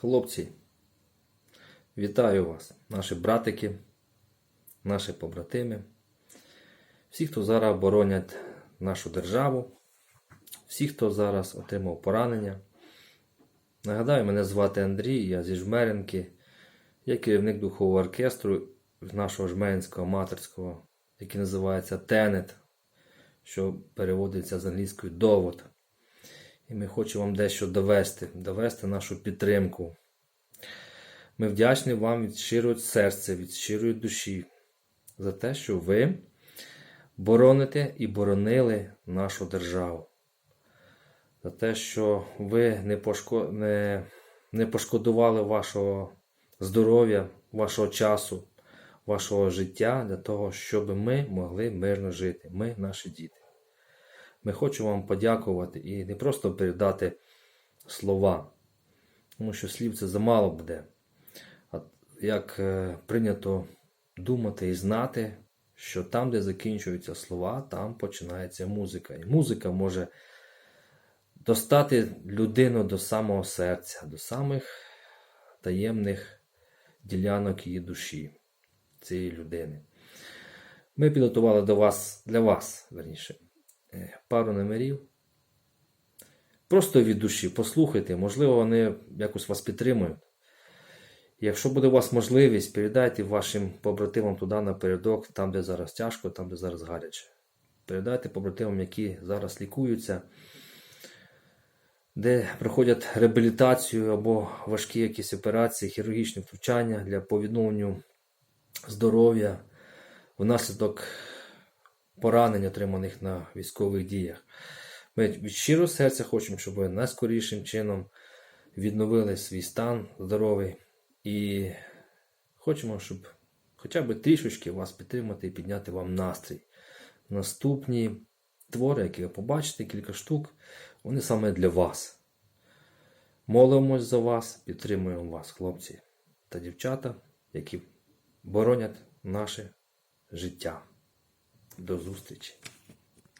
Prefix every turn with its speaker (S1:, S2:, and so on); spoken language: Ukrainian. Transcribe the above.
S1: Хлопці, вітаю вас, наші братики, наші побратими, всі, хто зараз боронять нашу державу, всі, хто зараз отримав поранення. Нагадаю, мене звати Андрій, я зі Жмеринки, я керівник духового оркестру нашого жмеринського аматорського, який називається Тенет, що переводиться з англійської довод. І ми хочемо вам дещо довести, довести нашу підтримку. Ми вдячні вам від щирого серця, від щирої душі за те, що ви бороните і боронили нашу державу. За те, що ви не, пошко... не... не пошкодували вашого здоров'я, вашого часу, вашого життя для того, щоб ми могли мирно жити. Ми, наші діти. Ми хочемо вам подякувати і не просто передати слова, тому що слів це замало буде. А як е, прийнято думати і знати, що там, де закінчуються слова, там починається музика. І музика може достати людину до самого серця, до самих таємних ділянок її душі цієї людини. Ми підготували до вас, для вас, верніше, пару номерів. Просто від душі послухайте, можливо, вони якось вас підтримують. Якщо буде у вас можливість, передайте вашим побратимам туди напередок, там, де зараз тяжко, там, де зараз гаряче. Передайте побратимам, які зараз лікуються, де проходять реабілітацію або важкі якісь операції, хірургічні втручання для по відновленню здоров'я внаслідок поранень, отриманих на військових діях. Ми від щирого серця хочемо, щоб ви найскорішим чином відновили свій стан здоровий і хочемо, щоб хоча б трішечки вас підтримати і підняти вам настрій. Наступні твори, які ви побачите, кілька штук, вони саме для вас. Молимось за вас, підтримуємо вас, хлопці та дівчата, які боронять наше життя. До зустрічі!